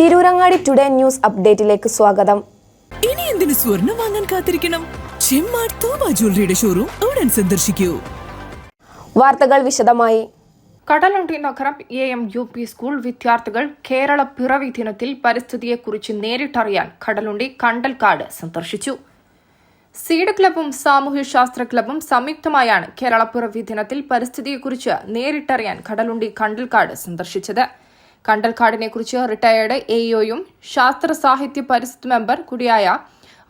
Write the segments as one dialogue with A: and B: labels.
A: Tirurangadi today news അപ്ഡേറ്റിലേക്ക് സ്വാഗതം.
B: ഇനി എന്തിനു സ്വർണം വാങ്ങാൻ കാത്തിരിക്കണം? ചെമ്മാട് തോമ ജ്വല്ലറിയുടെ ഷോറൂം ഉടൻ സന്ദർശിക്കൂ.
A: വാർത്തകൾ വിശദമായി.
C: കടലുണ്ടി നഗരം A M U P school വിദ്യാർത്ഥികൾ കേരള പിറവി ദിനത്തിൽ പരിസ്ഥിതിയെക്കുറിച്ച് നേരിട്ടറിയാൻ കടലുണ്ടി കണ്ടൽക്കാട് സന്ദർശിച്ചു. സീഡ് ക്ലബും സാമൂഹ്യശാസ്ത്ര ക്ലബും സംയുക്തമായാണ് കേരള പിറവി ദിനത്തിൽ പരിസ്ഥിതിയെക്കുറിച്ച് നേരിട്ടറിയാൻ കടലുണ്ടി കണ്ടൽക്കാട് സന്ദർശിച്ചത്. കണ്ടൽക്കാടിനെക്കുറിച്ച് റിട്ടയേർഡ് എഇഒയും ശാസ്ത്ര സാഹിത്യ പരിസ്ഥിതി മെമ്പർ കൂടിയായ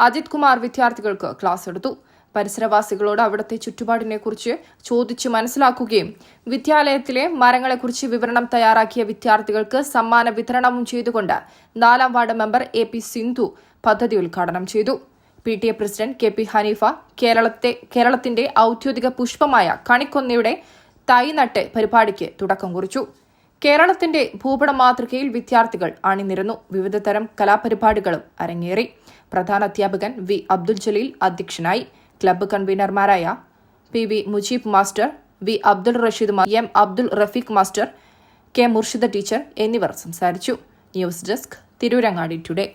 C: അജിത് കുമാർ വിദ്യാർത്ഥികൾക്ക് ക്ലാസ് എടുത്തു. പരിസരവാസികളോട് അവിടുത്തെ ചുറ്റുപാടിനെക്കുറിച്ച് ചോദിച്ചു മനസ്സിലാക്കുകയും വിദ്യാലയത്തിലെ മരങ്ങളെക്കുറിച്ച് വിവരണം തയ്യാറാക്കിയ വിദ്യാർത്ഥികൾക്ക് സമ്മാന വിതരണവും ചെയ്തുകൊണ്ട് നാലാം ward member A P Sindhu പദ്ധതി ഉദ്ഘാടനം ചെയ്തു. P T A president K P Haneefa കേരളത്തെ കേരളത്തിന്റെ ഔദ്യോഗിക പുഷ്പമായ കണിക്കൊന്നയുടെ തൈ നട്ട് പരിപാടിക്ക് തുടക്കം കുറിച്ചു. കേരളത്തിന്റെ ഭൂപട മാതൃകയിൽ വിദ്യാർത്ഥികൾ അണിനിരന്നു. വിവിധതരം കലാപരിപാടികളും അരങ്ങേറി. പ്രധാന അധ്യാപകൻ വി. അബ്ദുൽ ജലീൽ അധ്യക്ഷനായി. Club കൺവീനർമാരായ P. V. Mujeeb master V. Abdul Rasheed M. Abdul Rafeeq master K. Murshida teacher എന്നിവർ സംസാരിച്ചു. News desk Tirurangadi today.